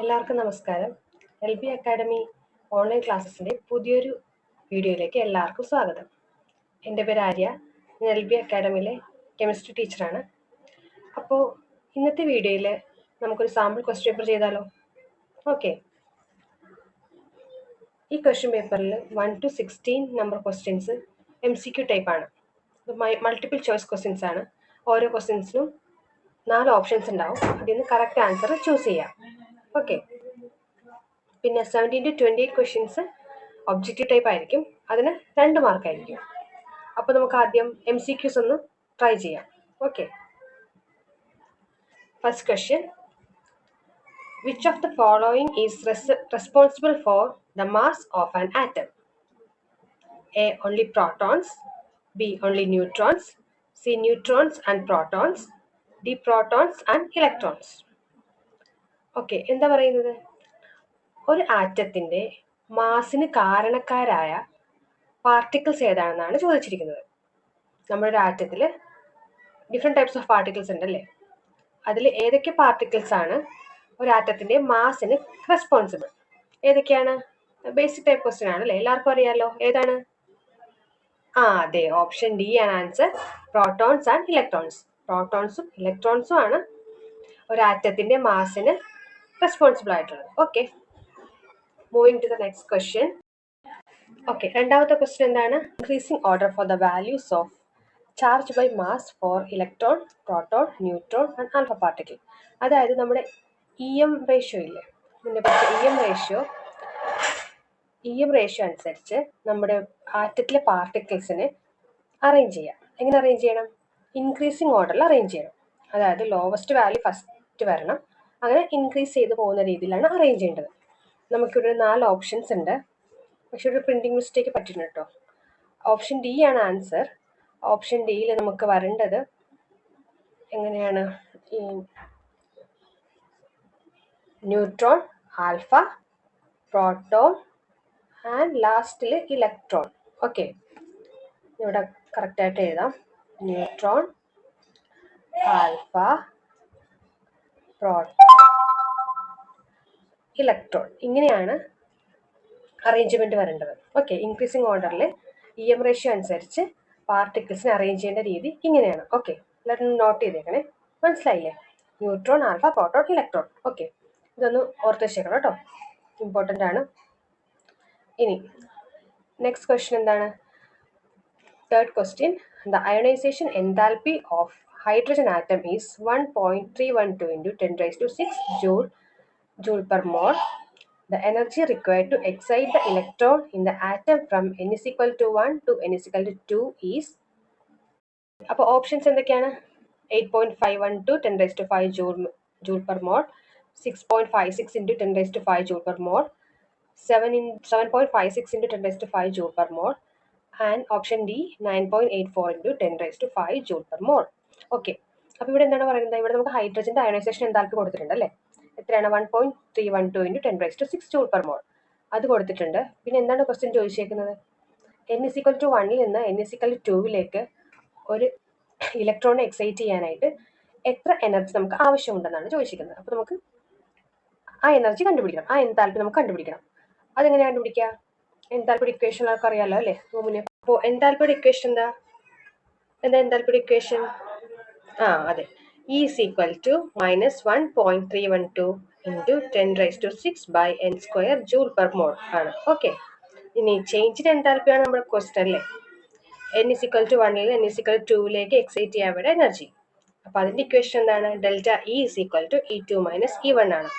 എല്ലാവർക്കും നമസ്കാരം. L B academy online ക്ലാസ്സസിന്റെ പുതിയൊരു വീഡിയോയിലേക്ക് എല്ലാവർക്കും സ്വാഗതം. എന്റെ പേര് ആര്യ. ഞാൻ എൽ ബി അക്കാഡമിയിലെ കെമിസ്ട്രി ടീച്ചറാണ്. അപ്പോൾ ഇന്നത്തെ വീഡിയോയിൽ നമുക്കൊരു സാമ്പിൾ ക്വസ്റ്റ്യൻ പേപ്പർ ചെയ്താലോ? ഓക്കെ. ഈ ക്വസ്റ്റ്യൻ പേപ്പറിൽ one to sixteen number questions M C Q ടൈപ്പാണ് മൾട്ടിപ്പിൾ ചോയ്സ് ക്വസ്റ്റ്യൻസ് ആണ്. ഓരോ ക്വസ്റ്റ്യൻസിനും നാല് ഓപ്ഷൻസ് ഉണ്ടാവും. അതിൽ നിന്ന് കറക്റ്റ് ആൻസർ ചൂസ് ചെയ്യാം. ഓക്കെ പിന്നെ seventeen to twenty eight questions objective type ആയിരിക്കും. അതിന് രണ്ട് മാർക്കായിരിക്കും അപ്പോൾ നമുക്ക് ആദ്യം എം സി ക്യൂസ് ഒന്ന് ട്രൈ ചെയ്യാം. Okay first question which of the following is responsible for the mass of an atom A only protons B only neutrons C neutrons and protons D protons and electrons okay എന്താ പറയുന്നത്? ഒരു ആറ്റത്തിന്റെ മാസിന് കാരണക്കാരായ particles ഏതാണെന്നാണ് ചോദിച്ചിരിക്കുന്നത്. നമ്മളൊരു ആറ്റത്തിൽ different types of particles ഉണ്ടല്ലേ? അതിൽ ഏതൊക്കെ പാർട്ടിക്കിൾസ് ആണ് ഒരു ആറ്റത്തിന്റെ മാസിന് റെസ്പോൺസിബിൾ ഏതൊക്കെയാണ്? ബേസിക് ടൈപ്പ് ക്വസ്റ്റ്യൻ ആണല്ലേ? എല്ലാവർക്കും അറിയാലോ ഏതാണ്? ആ അതെ ഓപ്ഷൻ ഡി ആണ് ആൻസർ പ്രോട്ടോൺസ് ആൻഡ് ഇലക്ട്രോൺസ് പ്രോട്ടോൺസും ഇലക്ട്രോൺസും ആണ് ഒരു ആറ്റത്തിന്റെ മാസിന് റെസ്പോൺസിബിൾ ആയിട്ടുള്ളത് okay moving to the next question okay രണ്ടാമത്തെ ക്വസ്റ്റ്യൻ എന്താണ്? Increasing order for the values of charge by mass for electron proton neutron and alpha particle അതായത് നമ്മുടെ ഇ എം റേഷ്യോ ഇല്ലേ? മുന്നേ പഠിച്ച E M ratio E M ratio അനുസരിച്ച് നമ്മുടെ ആറ്റത്തിലെ പാർട്ടിക്കിൾസിനെ arrange ചെയ്യാം. എങ്ങനെ അറേഞ്ച് ചെയ്യണം? ഇൻക്രീസിങ് ഓർഡറിൽ അറേഞ്ച് ചെയ്യണം. അതായത് ലോവസ്റ്റ് വാല്യൂ ഫസ്റ്റ് വരണം. അങ്ങനെ ഇൻക്രീസ് ചെയ്ത് പോകുന്ന രീതിയിലാണ് അറേഞ്ച് ചെയ്യേണ്ടത്. നമുക്കിവിടെ നാല് ഓപ്ഷൻസ് ഉണ്ട്. പക്ഷെ ഒരു പ്രിന്റിംഗ് മിസ്റ്റേക്ക് പറ്റുന്നു കേട്ടോ. ഓപ്ഷൻ ഡി ആണ് ആൻസർ ഓപ്ഷൻ ഡിയിൽ നമുക്ക് വരേണ്ടത് എങ്ങനെയാണ്? ഈ ന്യൂട്രോൺ ആൽഫ പ്രോട്ടോൺ ആൻഡ് ലാസ്റ്റിൽ ഇലക്ട്രോൺ ഓക്കെ ഇവിടെ കറക്റ്റായിട്ട് എഴുതാം. ന്യൂട്രോൺ ആൽഫ പ്രോട്ടോൺ ഇലക്ട്രോൺ ഇങ്ങനെയാണ് അറേഞ്ച്മെന്റ് വരേണ്ടത്. ഓക്കെ ഇൻക്രീസിങ് ഓർഡറിൽ ഇ എം റേഷ്യോ അനുസരിച്ച് പാർട്ടിക്കിൾസിനെ അറേഞ്ച് ചെയ്യേണ്ട രീതി ഇങ്ങനെയാണ്. ഓക്കെ എല്ലാവരും നോട്ട് ചെയ്തേക്കണേ. മനസ്സിലായില്ലേ? Neutron alpha proton electron okay ഇതൊന്ന് ഓർത്ത് വെച്ചേക്കണം കേട്ടോ. ഇമ്പോർട്ടന്റ് ആണ്. ഇനി നെക്സ്റ്റ് ക്വസ്റ്റ്യൻ എന്താണ്? Third question the ionization enthalpy of hydrogen atom is 1.312 into 10 raised to 6 joule joule per mole. The energy required to excite the electron in the atom from n is equal to 1 to n is equal to 2 is അപ്പോൾ options എന്തൊക്കെയാണ് eight point five one two ten raise to five joule joule per mole six point five six into ten raise to five joule per mole seven in seven point five six into ten raise to five joule per mole and option D nine point eight four into ten raise to five joule per mole okay അപ്പോൾ ഇവിടെ എന്താണ് പറയുന്നത്? ഇവിടെ നമുക്ക് ഹൈഡ്രജന്റെ ionisation എന്താൾക്ക് കൊടുത്തിട്ടുണ്ട് അല്ലേ? എത്രയാണ്? One point three one two into ten raise two six joule per mole അത് കൊടുത്തിട്ടുണ്ട്. പിന്നെ എന്താണ് ക്വസ്റ്റ്യൻ ചോദിച്ചേക്കുന്നത്? എൻ ഇസിക്കൽ ടു വണ്ണിൽ നിന്ന് എൻ ഇസിക്കൽ ടുവിലേക്ക് ഒരു ഇലക്ട്രോണിനെ എക്സൈറ്റ് ചെയ്യാനായിട്ട് എത്ര എനർജി നമുക്ക് ആവശ്യമുണ്ടെന്നാണ് ചോദിച്ചിരിക്കുന്നത്. അപ്പോൾ നമുക്ക് ആ എനർജി കണ്ടുപിടിക്കണം. ആ എൻതാൽപ്പി നമുക്ക് കണ്ടുപിടിക്കണം. അതെങ്ങനെ കണ്ടുപിടിക്കുക? എൻതാൽപ്പിയുടെ ഇക്വേഷൻ ആർക്കും അറിയാലോ അല്ലേ? റൂമിന് അപ്പോൾ എൻതാൽപ്പിയുടെ ഇക്വേഷൻ എന്താ? എന്താ എൻതാൽപ്പിയുടെ ഇക്വേഷൻ ആ അതെ. E equal to minus one point three one two into ten raise to six by N square joule per mole ആണ്. ഓക്കെ ഇനി ചേഞ്ചിന് എൻതാൽപ്പിയാണ് നമ്മുടെ ക്വസ്റ്റൻ അല്ലേ? എൻ ഇസ് ഈക്വൽ ടു വണ്ണിൽ എൻ ഇസ് ഈക്വൽ ടുവിലേക്ക് എക്സൈറ്റ് ചെയ്യാൻ വേണ്ട എനർജി അപ്പൊ അതിന്റെ ഇക്വേഷൻ എന്താണ്? Delta E is equal to E two minus E one ആണ്.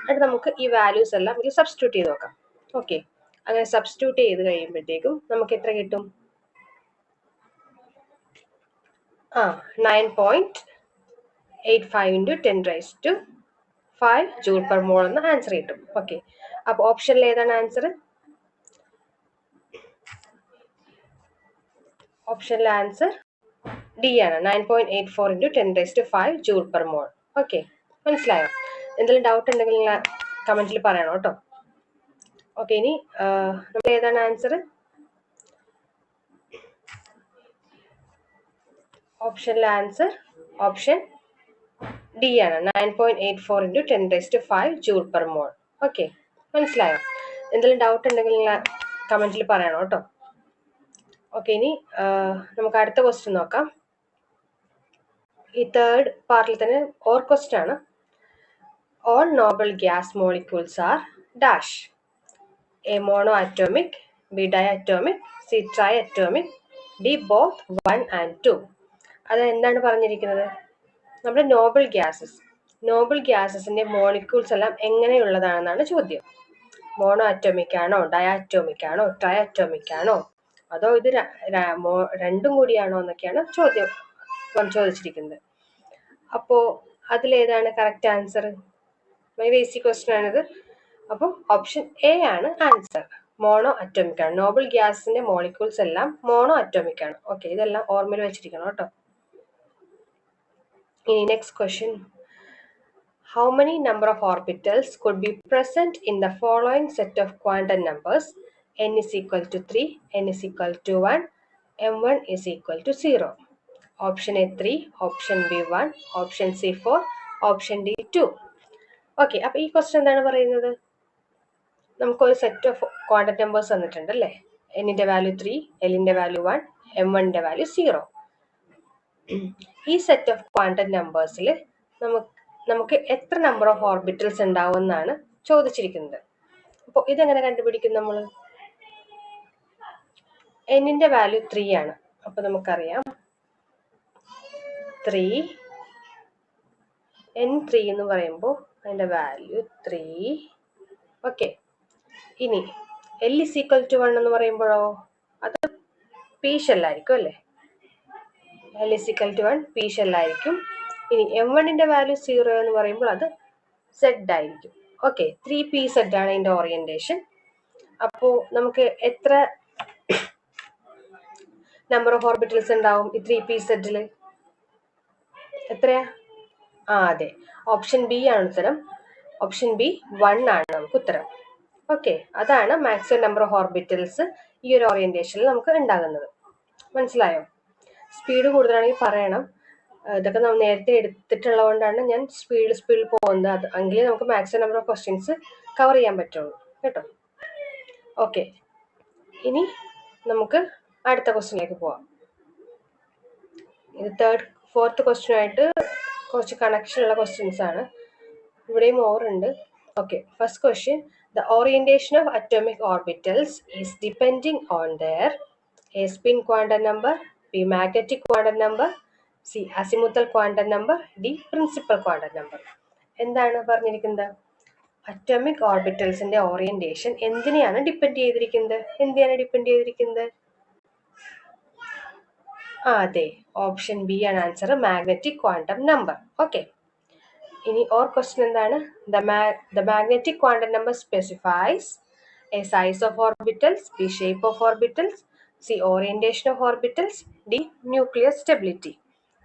എന്നിട്ട് നമുക്ക് ഈ വാല്യൂസ് എല്ലാം ഇതിൽ സബ്സ്റ്റിറ്റ്യൂട്ട് ചെയ്ത് നോക്കാം. ഓക്കെ അങ്ങനെ സബ്സ്റ്റിറ്റ്യൂട്ട് ചെയ്ത് കഴിയുമ്പോഴത്തേക്കും നമുക്ക് എത്ര കിട്ടും? ആ nine point eight five into ten raise to five joule per mole എന്ന് ആൻസർ കിട്ടും. ഓക്കെ അപ്പോൾ ഓപ്ഷനിൽ ഏതാണ് ആൻസർ ഓപ്ഷനിലെ ആൻസർ ഡി ആണ്. Nine point eight four into ten raise to five joule per mole okay മനസ്സിലായോ? എന്തെങ്കിലും ഡൗട്ട് ഉണ്ടെങ്കിൽ കമന്റിൽ പറയണം കേട്ടോ. ഓക്കെ ഇനി ഏതാണ് ആൻസർ ഓപ്ഷനിലെ ആൻസർ ഓപ്ഷൻ ഡി ആണ്. Nine point eight four into ten two five joule per mole okay മനസ്സിലായോ? എന്തെങ്കിലും ഡൗട്ട് ഉണ്ടെങ്കിൽ കമന്റിൽ പറയണം കേട്ടോ. ഓക്കെ ഇനി നമുക്ക് അടുത്ത ക്വസ്റ്റ്യൻ നോക്കാം. ഈ തേർഡ് പാർട്ടിൽ തന്നെ ഓർ ക്വസ്റ്റ്യൻ ആണ്. All noble gas molecules are dash A monoatomic B diatomic C triatomic D both one and two അത് എന്താണ് പറഞ്ഞിരിക്കുന്നത്? നമ്മുടെ നോബിൾ ഗ്യാസസ് നോബിൾ ഗ്യാസസിന്റെ മോളിക്യൂൾസ് എല്ലാം എങ്ങനെയുള്ളതാണെന്നാണ് ചോദ്യം. മോണോ അറ്റോമിക് ആണോ ഡയാറ്റോമിക് ആണോ ട്രയാറ്റോമിക് ആണോ? അതോ ഇത് രണ്ടും കൂടിയാണോ എന്നൊക്കെയാണ് ചോദ്യം ചോദിച്ചിരിക്കുന്നത്. അപ്പോ അതിലേതാണ് correct answer very basic question ആണിത്. അപ്പോൾ ഓപ്ഷൻ എ ആണ് ആൻസർ മോണോ അറ്റോമിക് ആണ് നോബിൾ ഗ്യാസിന്റെ മോളിക്യൂൾസ് എല്ലാം മോണോ അറ്റോമിക് ആണ്. ഓക്കെ ഇതെല്ലാം ഓർമ്മയിൽ വെച്ചിരിക്കണം കേട്ടോ. ഇനി next question How many number of orbitals could be present in the following set of quantum numbers? n is equal to 3, n is equal to 1, m1 is equal to 0. Option A 3, option B 1, option C 4, option D 2. Okay അപ്പോൾ ഈ question എന്താണ് പറയുന്നത് നമുക്കൊരു set of quantum numbers തന്നിട്ടുണ്ട് അല്ലേ എന്നിന്റെ value three എല്ലിന്റെ value one M വണ്ണിന്റെ വാല്യൂ സീറോ ഈ സെറ്റ് ഓഫ് ക്വാണ്ടം നമ്പേഴ്സിൽ നമുക്ക് നമുക്ക് എത്ര നമ്പർ ഓഫ് ഓർബിറ്റൽസ് ഉണ്ടാവും എന്നാണ് ചോദിച്ചിരിക്കുന്നത്. അപ്പോൾ ഇതെങ്ങനെ കണ്ടുപിടിക്കും നമ്മൾ എന്നിന്റെ വാല്യൂ ത്രീ ആണ്. അപ്പോൾ നമുക്കറിയാം. ത്രീ എൻ ത്രീ എന്ന് പറയുമ്പോൾ അതിന്റെ വാല്യൂ ത്രീ ഓക്കെ ഇനി L is equal to one എന്ന് പറയുമ്പോഴോ? അത് പീഷല്ലായിരിക്കും അല്ലേ? L is equal to one P ഷെല്ലായിരിക്കും ഇനി എം വണ്ണിന്റെ വാല്യൂ സീറോ എന്ന് പറയുമ്പോൾ അത് സെഡ് ആയിരിക്കും. ഓക്കെ ത്രീ പി സെഡ് ആണ് ഇതിന്റെ ഓറിയന്റേഷൻ അപ്പോൾ നമുക്ക് എത്ര നമ്പർ ഓഫ് ഓർബിറ്റൽസ് ഉണ്ടാവും ഈ ത്രീ പി സെഡിൽ എത്രയാ? ആ അതെ. ഓപ്ഷൻ ബി ആണ് ഉത്തരം. ഓപ്ഷൻ ബി വൺ ആണ് നമുക്ക് ഉത്തരം. ഓക്കെ അതാണ് മാക്സിമം നമ്പർ ഓഫ് ഓർബിറ്റൽസ് ഈ ഒരു ഓറിയന്റേഷനിൽ നമുക്ക് ഉണ്ടാകുന്നത്. മനസ്സിലായോ? സ്പീഡ് കൂടുതലാണെങ്കിൽ പറയണം. ഇതൊക്കെ നമ്മൾ നേരത്തെ എടുത്തിട്ടുള്ളത് കൊണ്ടാണ് ഞാൻ സ്പീഡ് സ്പീഡിൽ പോകുന്നത്. അത് എങ്കിലേ നമുക്ക് maximum number of questions cover ചെയ്യാൻ പറ്റുള്ളൂ. കേട്ടോ? ഓക്കെ ഇനി നമുക്ക് അടുത്ത ക്വസ്റ്റ്യനിലേക്ക് പോവാം. ഇത് തേർഡ് ഫോർത്ത് ക്വസ്റ്റ്യൻ ആയിട്ട് കുറച്ച് കണക്ഷൻ ഉള്ള ക്വസ്റ്റ്യൻസ് ആണ്. ഇവിടെയും ഓർ ഉണ്ട്. Okay first question the orientation of atomic orbitals is depending on their A spin quantum number B magnetic quantum number C azimuthal quantum number D principal quantum number. എന്താണ് പറഞ്ഞിരിക്കുന്നത്? Atomic ഓർബിറ്റൽസിന്റെ orientation എന്തിനെയാണ് depend ചെയ്തിരിക്കുന്നത്? എന്തിനാണ് depend ചെയ്തിരിക്കുന്നത്? ആ അതെ. Option B ആണ് answer magnetic quantum number okay ഇനി ഓർ ക്വസ്റ്റ്യൻ എന്താണ്? The magnetic quantum number specifies A size of orbitals B shape of orbitals C orientation of orbitals D nuclear stability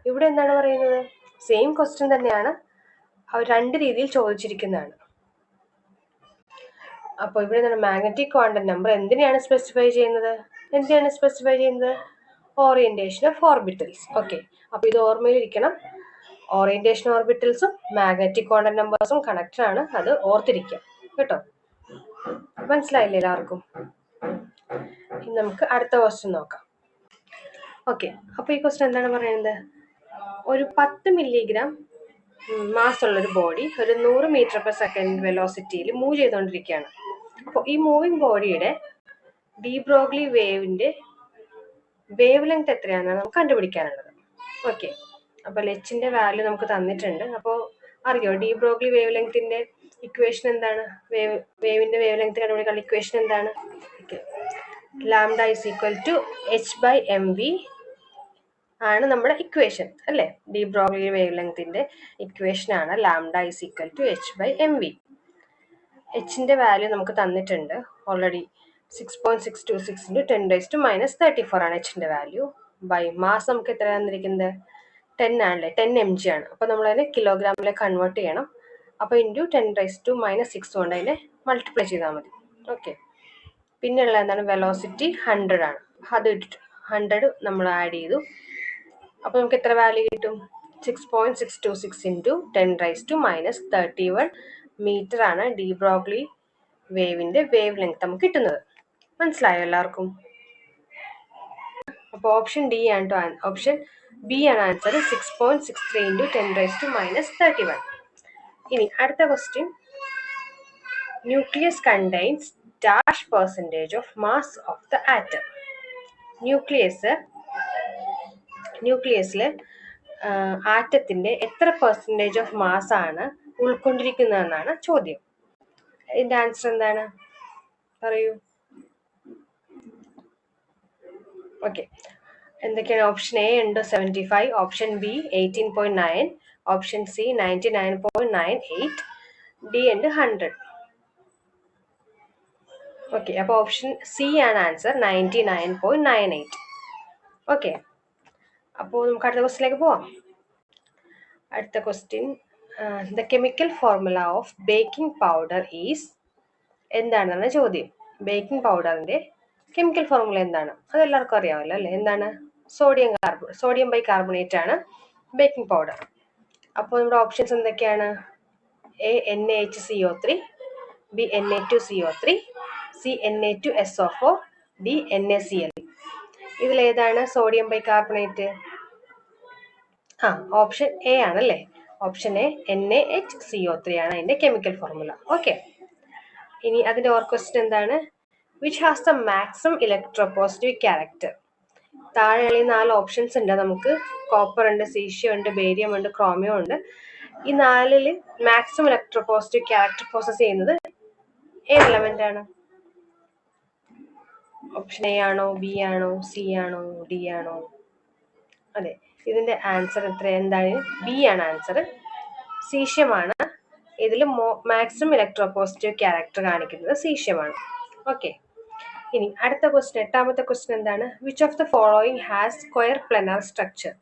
ഇവിടെ എന്താണ് പറയുന്നത്? സെയിം ക്വസ്റ്റ്യൻ തന്നെയാണ് അവർ രണ്ട് രീതിയിൽ ചോദിച്ചിരിക്കുന്നതാണ്. അപ്പോൾ ഇവിടെ എന്താണ്? മാഗ്നറ്റിക് ക്വാണ്ടം നമ്പർ എന്തിനെയാണ് സ്പെസിഫൈ ചെയ്യുന്നത്? എന്തിനാണ് സ്പെസിഫൈ ചെയ്യുന്നത്? ഓറിയന്റേഷൻ ഓഫ് ഓർബിറ്റൽസ് ഓക്കെ അപ്പോൾ ഇത് ഓർമ്മയിലിരിക്കണം. ഓറിയന്റേഷൻ ഓർബിറ്റൽസും മാഗ്നറ്റിക് ക്വാണ്ടം നമ്പേഴ്സും കണക്റ്റഡ് ആണ്. അത് ഓർത്തിരിക്കുക. കേട്ടോ? മനസ്സിലായില്ലേ എല്ലാവർക്കും? ഇനി നമുക്ക് അടുത്ത ക്വസ്റ്റ്യൻ നോക്കാം. ഓക്കെ അപ്പോൾ ഈ ക്വസ്റ്റ്യൻ എന്താണ് പറയുന്നത്? ഒരു പത്ത് മില്ലിഗ്രാം ഒരു ബോഡി ഒരു നൂറ് മീറ്റർ പെർ സെക്കൻഡ് വെലോസിറ്റിയിൽ മൂവ് ചെയ്തുകൊണ്ടിരിക്കുകയാണ് അപ്പോൾ ഈ മൂവിങ് ബോഡിയുടെ ഡീബ്രോഗ്ലി വേവിന്റെ വേവ് ലെങ്ത് എത്രയാണെന്നാണ് നമുക്ക് കണ്ടുപിടിക്കാനുള്ളത്. ഓക്കെ അപ്പോൾ ലെച്ചിന്റെ വാല്യൂ നമുക്ക് തന്നിട്ടുണ്ട്. അപ്പോൾ അറിയോ ഡീബ്രോഗ്ലി വേവ് ലെങ്ത്തിന്റെ ഇക്വേഷൻ എന്താണ്? വേവ് വേവിന്റെ വേവ് ലെങ്ത് കണ്ടുപിടിക്കാനുള്ള ഇക്വേഷൻ എന്താണ്? Okay lambda is equal to H by M V ആണ് നമ്മുടെ ഇക്വേഷൻ അല്ലേ? ഡി ബ്രോഗ്ലി വേവ് ലെങ്തിന്റെ ഇക്വേഷൻ ആണ് lambda is equal to H by M V എച്ചിന്റെ value നമുക്ക് തന്നിട്ടുണ്ട് already six point six two six into ten raise to minus thirty four ആണ് എച്ചിന്റെ value by mass നമുക്ക് എത്ര തന്നിരിക്കുന്നത്? ടെൻ ആണല്ലേ? ടെൻ എം ജി ആണ് അപ്പോൾ നമ്മളതിനെ കിലോഗ്രാമിലേക്ക് കൺവേർട്ട് ചെയ്യണം. അപ്പോൾ into ten raise to minus six കൊണ്ട് അതിനെ മൾട്ടിപ്ലൈ ചെയ്താൽ മതി. ഓക്കെ പിന്നെയുള്ള എന്താണ് വെലോസിറ്റി ഹൺഡ്രഡ് ആണ്. അത് ഇട്ടിട്ട് ഹൺഡ്രഡ് നമ്മൾ ആഡ് ചെയ്തു. അപ്പോൾ നമുക്ക് എത്ര വാല്യൂ കിട്ടും? Six point six two six into ten raise to minus thirty one meter ആണ് ഡി ബ്രോഗ്ലി വേവിന്റെ വേവ് ലെങ്ത് നമുക്ക് കിട്ടുന്നത്. മനസ്സിലായോ എല്ലാവർക്കും? അപ്പോൾ ഓപ്ഷൻ ഡി ആണ് ടു ഓപ്ഷൻ ബി ആണ് answer six point six three into ten raise to minus thirty one ഇനി അടുത്ത question nucleus contains dash percentage of mass of the atom nucleus ന്യൂക്ലിയസിൽ ആറ്റത്തിന്റെ എത്ര പെർസെന്റേജ് ഓഫ് മാസ് ആണ് ഉൾക്കൊണ്ടിരിക്കുന്നതെന്നാണ് ചോദ്യം. ഇതിന്റെ answer എന്താണ്? പറയൂ. ഓക്കെ എന്തൊക്കെയാണ് ഓപ്ഷൻ എ ഉണ്ട്? Seventy five option B eighteen point nine option C ninety nine point nine eight D ഉണ്ട് ഹൺഡ്രഡ് ഓക്കെ അപ്പോൾ ഓപ്ഷൻ സി ആണ് answer ninety nine point nine eight okay അപ്പോൾ നമുക്ക് അടുത്ത ക്വസ്റ്റിലേക്ക് പോവാം. അടുത്ത question the chemical formula of baking powder is എന്താണെന്നാണ് ചോദ്യം. ബേക്കിംഗ് പൗഡറിന്റെ കെമിക്കൽ ഫോർമുല എന്താണ്? അത് എല്ലാവർക്കും അറിയാമല്ലോ അല്ലേ? എന്താണ്? Sodium carbon sodium by carbonate ആണ് ബേക്കിംഗ് പൗഡർ അപ്പോൾ നമ്മുടെ ഓപ്ഷൻസ് എന്തൊക്കെയാണ്? A N H C O three B N A two C O three C N A two S O four D N A C L ഇതിലേതാണ് sodium by carbonate ആ option A ആണല്ലേ? Option A N A H C O three ആണ് അതിന്റെ chemical formula okay ഇനി അതിന്റെ or question എന്താണ്? Which has the maximum electropositive character താഴെ ഈ നാല് ഓപ്ഷൻസ് ഉണ്ട് നമുക്ക്. കോപ്പർ ഉണ്ട് സീഷ്യം ഉണ്ട് ബേരിയം ഉണ്ട് ക്രോമിയം ഉണ്ട്. ഈ നാലിൽ maximum electropositive character process ചെയ്യുന്നത് ഏത് എലമെന്റ് ആണ്. ഓപ്ഷൻ എ ആണോ ബി ആണോ സി ആണോ ഡി ആണോ? അതെ ഇതിന്റെ ആൻസർ എത്ര? എന്താണ്? ബി ആണ് ആൻസർ സീഷ്യമാണ്. ഇതിൽ മോ മാക്സിമം ഇലക്ട്രോ പോസിറ്റീവ് ക്യാരക്ടർ കാണിക്കുന്നത് സീഷ്യമാണ്. ഓക്കെ ഇനി അടുത്ത ക്വസ്റ്റ്യൻ എട്ടാമത്തെ ക്വസ്റ്റ്യൻ എന്താണ്? Which of the following has square planar structure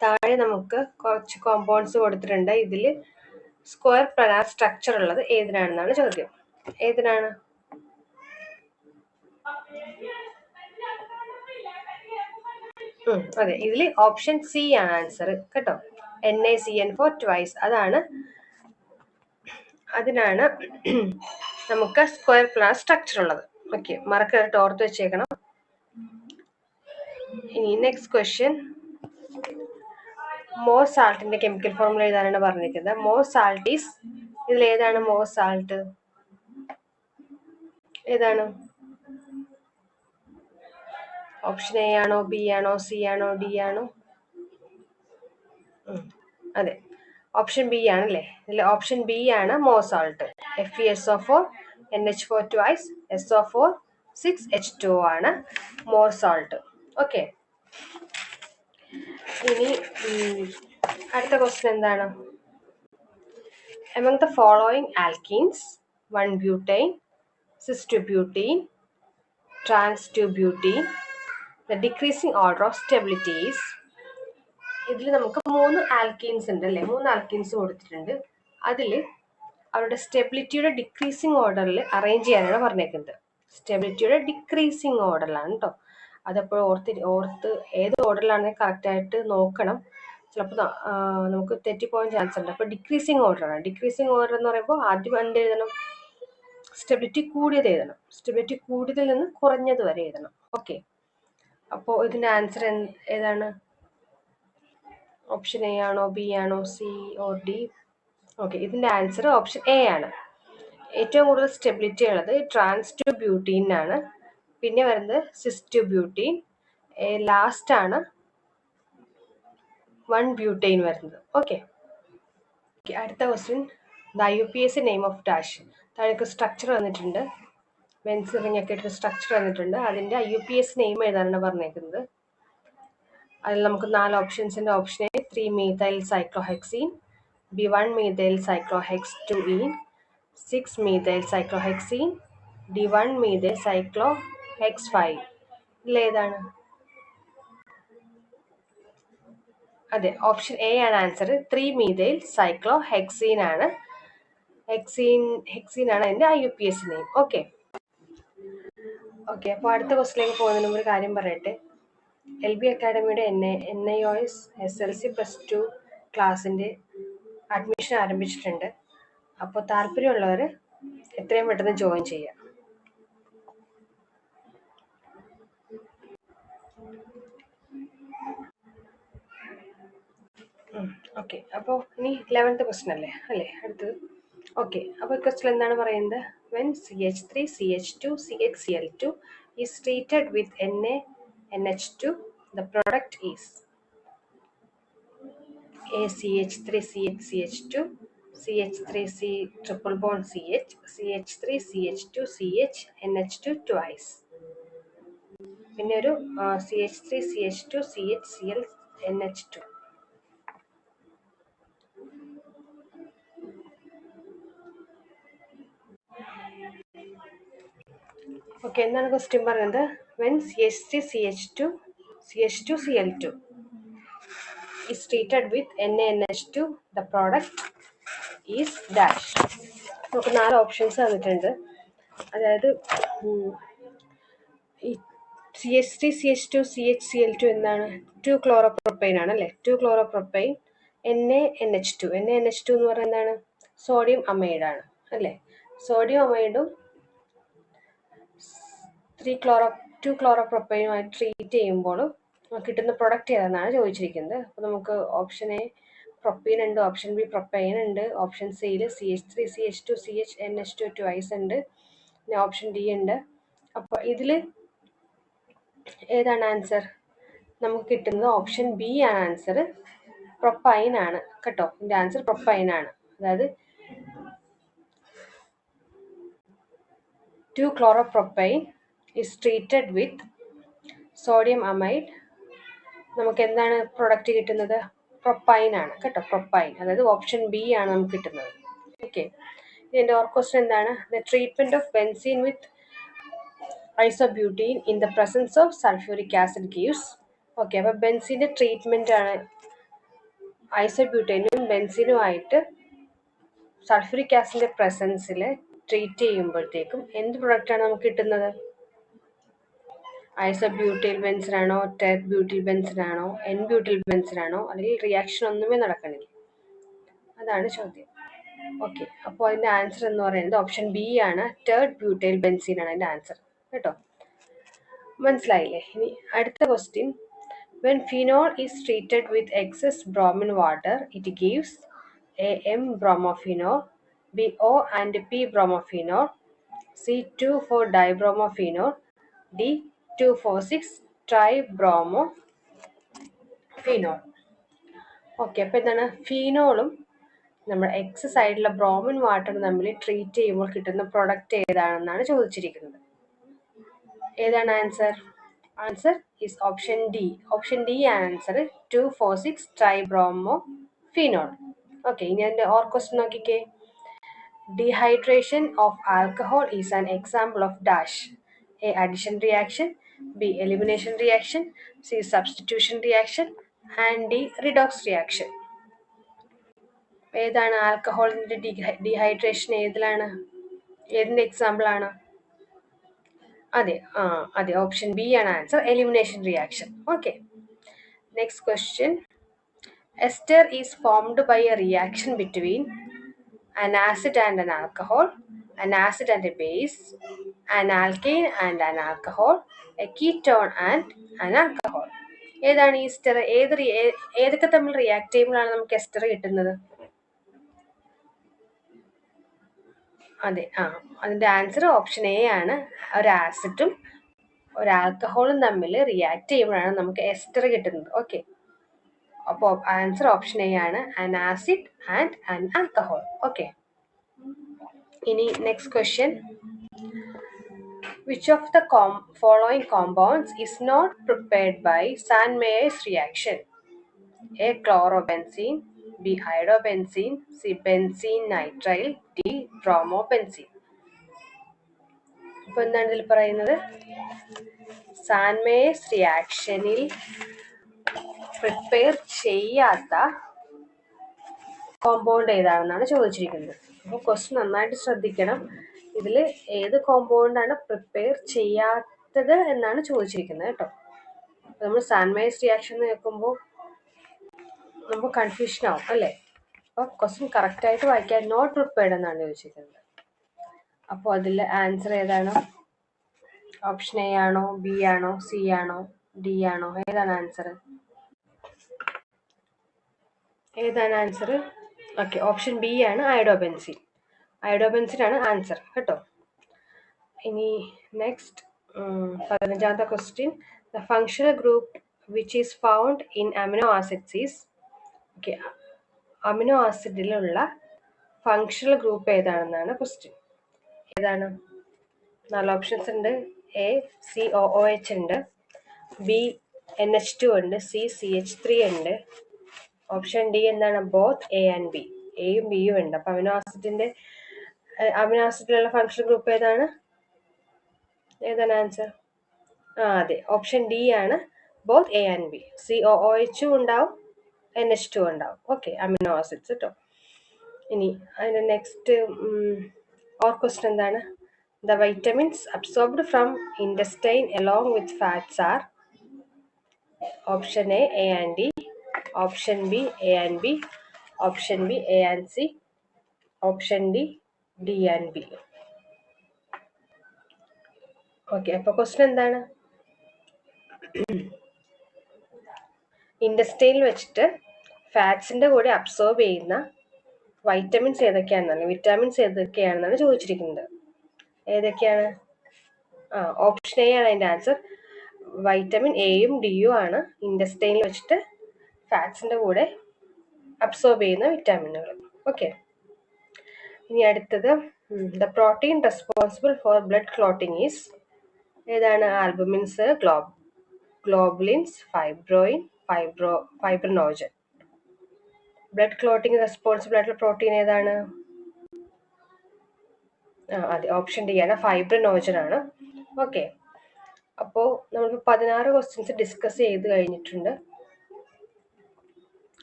താഴെ നമുക്ക് കുറച്ച് കോമ്പൗണ്ട്സ് കൊടുത്തിട്ടുണ്ട്. ഇതിൽ സ്ക്വയർ പ്ലനർ സ്ട്രക്ചർ ഉള്ളത് ഏതിനാണെന്നാണ് ചോദ്യം. ഏതിനാണ്? അതെ. ഇതിൽ ഓപ്ഷൻ സി ആണ് ആൻസർ കേട്ടോ. N A C N four twice അതാണ് അതിനാണ് നമുക്ക് സ്ക്വയർ പ്ലാൻ സ്ട്രക്ചർ ഉള്ളത്. ഓക്കെ മറക്കായിട്ട് ഓർത്ത് വെച്ചേക്കണം. ഇനി നെക്സ്റ്റ് ക്വസ്റ്റ്യൻ മോ സാൾട്ടിന്റെ കെമിക്കൽ ഫോർമുല എഴുതാനാണ് പറഞ്ഞിരിക്കുന്നത്? മോ സാൾട്ട് ഈസ് ഇതിൽ ഏതാണ് മോ സാൾട്ട് ഏതാണ്? ഓപ്ഷൻ എ ആണോ ബി ആണോ സി ആണോ ഡി ആണോ? അതെ. ഓപ്ഷൻ ബി ആണല്ലേ? ഇതിൽ ഓപ്ഷൻ ബി ആണ് Mohr's salt F E S O four N H four twice S O four six H two ആണ് മോസോൾട്ട് ഓക്കെ ഇനി അടുത്ത ക്വസ്റ്റ്യൻ എന്താണ്? Among the following alkenes 1 butane cis 2 butene trans 2 butene order of stability is ഇതിൽ നമുക്ക് മൂന്ന് alkenes ഉണ്ട് അല്ലേ? മൂന്ന് ആൽക്കീൻസ് കൊടുത്തിട്ടുണ്ട്. അതിൽ അവരുടെ സ്റ്റെബിലിറ്റിയുടെ ഡിക്രീസിങ് ഓർഡറിൽ അറേഞ്ച് ചെയ്യാനാണ് പറഞ്ഞേക്കുന്നത്. സ്റ്റെബിലിറ്റിയുടെ ഡിക്രീസിങ് ഓർഡറിലാണ് കേട്ടോ അതപ്പോൾ ഓർത്ത് ഓർത്ത് ഏത് ഓർഡറിലാണ് കറക്റ്റായിട്ട് നോക്കണം. ചിലപ്പോൾ നമുക്ക് തെറ്റിപ്പോകാൻ ചാൻസ് ഉണ്ട്. അപ്പോൾ ഡിക്രീസിങ് ഓർഡറാണ് ഡിക്രീസിങ് ഓർഡർ എന്ന് പറയുമ്പോൾ ആദ്യം എന്ത് എഴുതണം? സ്റ്റെബിലിറ്റി കൂടിയത് എഴുതണം. സ്റ്റെബിലിറ്റി കൂടിയതിൽ നിന്ന് കുറഞ്ഞത് വരെ എഴുതണം. ഓക്കെ അപ്പോൾ ഇതിന്റെ ആൻസർ ഏതാണ്? ഓപ്ഷൻ എ ആണോ ബി ആണോ സി ഓർ ഡി ഓക്കെ ഇതിന്റെ ആൻസർ ഓപ്ഷൻ എ ആണ്. ഏറ്റവും കൂടുതൽ സ്റ്റെബിലിറ്റി ഉള്ളത് ട്രാൻസ് ടു ബ്യൂട്ടീനാണ് പിന്നെ വരുന്നത് സിസ് ബ്യൂട്ടീൻ ലാസ്റ്റ് ആണ്. വൺ ബ്യൂട്ടൈൻ വരുന്നത്. ഓക്കെ അടുത്ത question the U P S name of dash താഴേക്ക് സ്ട്രക്ചർ വന്നിട്ടുണ്ട്. വെൻസ് റിംഗ് ഒക്കെ ഒരു സ്ട്രക്ചർ വന്നിട്ടുണ്ട്. അതിന്റെ യു പി എസ് നെയിം എഴുതാനാണ് പറഞ്ഞേക്കുന്നത്. അതിൽ നമുക്ക് നാല് ഓപ്ഷൻസിന്റെ option A three methyl cyclohexene B one methyl cyclohex two ene six methyl cyclohexene D one methyl cyclohex five ഇതിലേതാണ് അതെ ഓപ്ഷൻ എ ആണ് answer three methyl cyclohexene ആണ്. ഹെക്സീൻ ഹെക്സീൻ ആണ് അതിന്റെ I U P S name okay okay അപ്പോൾ അടുത്ത ക്വസ്റ്റിലേക്ക് പോകുന്നതിന് മുമ്പ് ഒരു കാര്യം പറയട്ടെ. L B അക്കാഡമിയുടെ N A N I O S S L C plus two ക്ലാസ്സിന്റെ അഡ്മിഷൻ ആരംഭിച്ചിട്ടുണ്ട്. അപ്പോൾ താല്പര്യമുള്ളവർ എത്രയും പെട്ടെന്ന് ജോയിൻ ചെയ്യാം ഓക്കെ അപ്പോൾ ഇനി ലെവൻത്ത് ക്വസ്റ്റൻ അല്ലേ? അല്ലേ അടുത്തത്? ഓക്കെ അപ്പോൾ ക്വസ്റ്റിൽ എന്താണ് പറയുന്നത് when C H three C H two C H C L two is treated with N A N H two the product is A C H three C H C H two C H three C triple bond C H C H three C H two C H N H two twice പിന്നെ ഒരു C H three C H two C H C L N H two okay എന്താണ് question പറയുന്നത്? When C H three C H two C H two C L two is treated with NaNH2 the product is dash നമുക്ക് നാല് options തന്നിട്ടുണ്ട്. അതായത് C H T C H two C H C L two എന്താണ് two chloropropyne ആണ് അല്ലേ? Two chloropropyne N A N H two N A N H two എന്ന് പറയുന്നത് എന്താണ്? സോഡിയം അമൈഡാണ് അല്ലേ? സോഡിയം അമൈഡും ത്രീ ക്ലോറോ ടു ക്ലോറോപ്രൊപ്പൈനുമായി ട്രീറ്റ് ചെയ്യുമ്പോൾ കിട്ടുന്ന പ്രൊഡക്റ്റ് ഏതെന്നാണ് ചോദിച്ചിരിക്കുന്നത്. അപ്പോൾ നമുക്ക് ഓപ്ഷൻ എ പ്രൊപ്പീൻ ഉണ്ട് ഓപ്ഷൻ ബി പ്രൊപ്പൈൻ ഉണ്ട് ഓപ്ഷൻ സിയിൽ C H three C H two C H N H two twice ഉണ്ട് പിന്നെ ഓപ്ഷൻ ഡി ഉണ്ട്. അപ്പോൾ ഇതിൽ ഏതാണ് ആൻസർ നമുക്ക് കിട്ടുന്നത് ഓപ്ഷൻ ബി ആണ് ആൻസർ പ്രൊപ്പൈൻ ആണ് കേട്ടോ. ഇതിന്റെ ആൻസർ പ്രൊപ്പൈൻ ആണ്. അതായത് two chloropropyne is treated with sodium amide. നമുക്ക് എന്താണ് പ്രൊഡക്റ്റ് കിട്ടുന്നത്? പ്രൊപ്പൈൻ ആണ്. കേട്ടോ പ്രൊപ്പൈൻ അതായത് ഓപ്ഷൻ ബി ആണ് നമുക്ക് കിട്ടുന്നത്. ഓക്കെ ഇതിന്റെ ഓർ ക്വസ്റ്റൻ എന്താണ്? The treatment of benzene with isobutene in the presence of sulphuric acid gives okay അപ്പോൾ ബെൻസീന്റെ ട്രീറ്റ്മെന്റ് ആണ്. ഐസോബ്യൂട്ടൈനും ബെൻസീനുമായിട്ട് സൾഫ്യൂരിക് ആസിഡിന്റെ പ്രസൻസിൽ ട്രീറ്റ് ചെയ്യുമ്പോഴത്തേക്കും എന്ത് പ്രൊഡക്റ്റാണ് നമുക്ക് കിട്ടുന്നത്? ഐസോബ്യൂട്ടിൽ ബെൻസിനാണോ ടെറ്റ് ബ്യൂട്ടിൽ ബെൻസിനാണോ എൻ ബ്യൂട്ടിൽ ബെൻസിനാണോ അല്ലെങ്കിൽ റിയാക്ഷൻ ഒന്നുമേ നടക്കണില്ല? അതാണ് ചോദ്യം. ഓക്കെ അപ്പോൾ അതിന്റെ ആൻസർ എന്ന് പറയുന്നത് ഓപ്ഷൻ ബി ആണ്. തേർഡ് ബ്യൂട്ടൈൽ ബെൻസീൻ ആണ് അതിന്റെ ആൻസർ. കേട്ടോ? മനസ്സിലായില്ലേ? ഇനി അടുത്ത question. When phenol is treated with excess bromine water it gives A M bromophenol B O and P bromophenol C two four dibromophenol D two four six tribromophenol okay അപ്പോൾ എന്താണ് ഫീനോളും നമ്മൾ X സൈഡിലെ bromine വാട്ടറും തമ്മിൽ treat ചെയ്യുമ്പോൾ കിട്ടുന്ന product ഏതാണെന്നാണ് ചോദിച്ചിരിക്കുന്നത്. ഏതാണ് answer answer is option D option D answer two four six tribromophenol okay ഇനി അതിന്റെ ഓർ ക്വസ്റ്റ്യൻ നോക്കിക്കേ. Dehydration of alcohol is an example of dash A addition reaction. B. Elimination reaction. C. Substitution reaction. And D. Redox reaction. ഏതാണ് ആൽക്കഹോളിന്റെ dehydration ഏതിലാണ് ഏതിന്റെ example ആണ് അതെ ആ അതെ ഓപ്ഷൻ ബി ആണ് answer elimination reaction okay next question ester is formed by a reaction between an acid and an alcohol, an acid and a base, an alkane and an alcohol, a ketone and an alcohol. ഏതാണ് ഈ സ്റ്റെർ ഏത് ഏതൊക്കെ തമ്മിൽ react ചെയ്യുമ്പോഴാണ് നമുക്ക് ester കിട്ടുന്നത്? അതെ ആ അതിന്റെ ആൻസർ ഓപ്ഷൻ എ ആണ്. ഒരു ആസിഡും ഒരു ആൽക്കഹോളും തമ്മിൽ റിയാക്ട് ചെയ്യുമ്പോഴാണ് നമുക്ക് എസ്റ്റർ കിട്ടുന്നത്. ഓക്കെ അപ്പോൾ ആൻസർ ഓപ്ഷൻ എ ആണ്. An acid and an alcohol okay ഇനി next question Which of the com- following compounds is not prepared by Sandmeyer's reaction? A. Chlorobenzene, B. Hydrobenzene, C. Benzene nitrile, D. Bromobenzene. ഇപ്പൊ എന്താണ് ഇതിൽ പറയുന്നത് സാൻമേസ് റിയാക്ഷനിൽ prepare ചെയ്യാത്ത compound ഏതാണെന്നാണ് ചോദിച്ചിരിക്കുന്നത് അപ്പോൾ question നന്നായിട്ട് ശ്രദ്ധിക്കണം. ഇതിൽ ഏത് കോമ്പൗണ്ടാണ് പ്രിപ്പയർ ചെയ്യാത്തത് എന്നാണ് ചോദിച്ചിരിക്കുന്നത് കേട്ടോ. നമ്മൾ സാൻമൈസ് റിയാക്ഷൻ കേൾക്കുമ്പോൾ നമുക്ക് കൺഫ്യൂഷൻ ആവും അല്ലേ? അപ്പോൾ ക്വസ്റ്റ്യൻ കറക്റ്റായിട്ട് വായിക്കാൻ നോട്ട് പ്രിപ്പയർഡ് എന്നാണ് ചോദിച്ചിരിക്കുന്നത്. അപ്പോൾ അതിൽ ആൻസർ ഏതാണ്? ഓപ്ഷൻ എ ആണോ ബി ആണോ സി ആണോ ഡി ആണോ? ഏതാണ് ആൻസർ ഏതാണ് ആൻസർ ഓക്കെ ഓപ്ഷൻ ബി ആണ് അയഡോബെൻസിൻ അയഡോബെൻസിൻ ആണ് ആൻസർ കേട്ടോ? ഇനി നെക്സ്റ്റ് പതിനഞ്ചാമത്തെ question the functional group which is found in amino acids is okay amino ആസിഡിലുള്ള functional group ഏതാണെന്നാണ് ക്വസ്റ്റ്യൻ ഏതാണ്? നാല് ഓപ്ഷൻസ് ഉണ്ട്. എ സി ഒ എച്ച് ഉണ്ട്. ബി എൻ എച്ച് ടു ഉണ്ട്. സി സി എച്ച് ത്രീ ഉണ്ട്. ഓപ്ഷൻ ഡി എന്താണ് both A and B എയും ബിയും ഉണ്ട്. അപ്പൊ അമിനോ ആസിഡിന്റെ അമിനോ ആസിഡിലുള്ള ഗ്രൂപ്പ് ഏതാണ്? ഏതാണ് ആൻസർ ആ അതെ. ഓപ്ഷൻ ഡി ആണ് both A and B C O O എച്ചും ഉണ്ടാവും എൻ എച്ച് ടു ഉണ്ടാവും. ഓക്കെ അമിനോ ആസിഡ്സ് കേട്ടോ ഇനി അതിന്റെ നെക്സ്റ്റ് ഓർ ക്വസ്റ്റൻ എന്താണ്? The vitamins absorbed from intestine along with fats are option A A and D option B A and B. Option B A and C. Option D D and B. Okay അപ്പൊ question എന്താണ്? ഇൻഡസ്ട്രിയിൽ വെച്ചിട്ട് ഫാറ്റ്സിന്റെ കൂടെ absorb ചെയ്യുന്ന vitamins ഏതൊക്കെയാണെന്നാണ് vitamins ഏതൊക്കെയാണെന്നാണ് ചോദിച്ചിരിക്കുന്നത്. ഏതൊക്കെയാണ്? ആ option A ആണ് അതിന്റെ ആൻസർ വൈറ്റമിൻ എയും ഡിയും ആണ് ഇൻഡസ്റ്റൈനിൽ വെച്ചിട്ട് ഫാറ്റ്സിന്റെ കൂടെ അബ്സോർബ് ചെയ്യുന്ന വിറ്റാമിനുകൾ ഓക്കെ ഇനി അടുത്തത് the protein responsible for blood clotting is ഏതാണ്? Albumins glob globulins fibroin fibro fibrinogen blood clotting responsible ആയിട്ടുള്ള പ്രോട്ടീൻ ഏതാണ്? ആ അതെ ഓപ്ഷൻ ഡി ആണ്. ഫൈബ്രനോജൻ ആണ്. ഓക്കെ അപ്പോൾ നമ്മളിപ്പോൾ പതിനാറ് ക്വസ്റ്റ്യൻസ് ഡിസ്കസ് ചെയ്ത് കഴിഞ്ഞിട്ടുണ്ട്.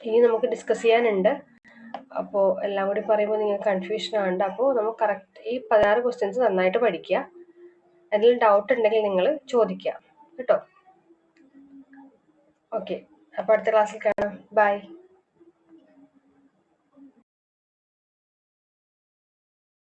ഇനി നമുക്ക് ഡിസ്കസ് ചെയ്യാനുണ്ട്. അപ്പോൾ എല്ലാം കൂടി പറയുമ്പോൾ നിങ്ങൾക്ക് കൺഫ്യൂഷൻ ആണ്ട് അപ്പോൾ നമുക്ക് കറക്റ്റ് ഈ പതിനാറ് ക്വസ്റ്റ്യൻസ് നന്നായിട്ട് പഠിക്കുക എന്തെങ്കിലും ഡൗട്ട് ഉണ്ടെങ്കിൽ നിങ്ങൾ ചോദിക്കുക കേട്ടോ? ഓക്കെ അപ്പോൾ അടുത്ത ക്ലാസ്സിൽ കാണാം. ബൈ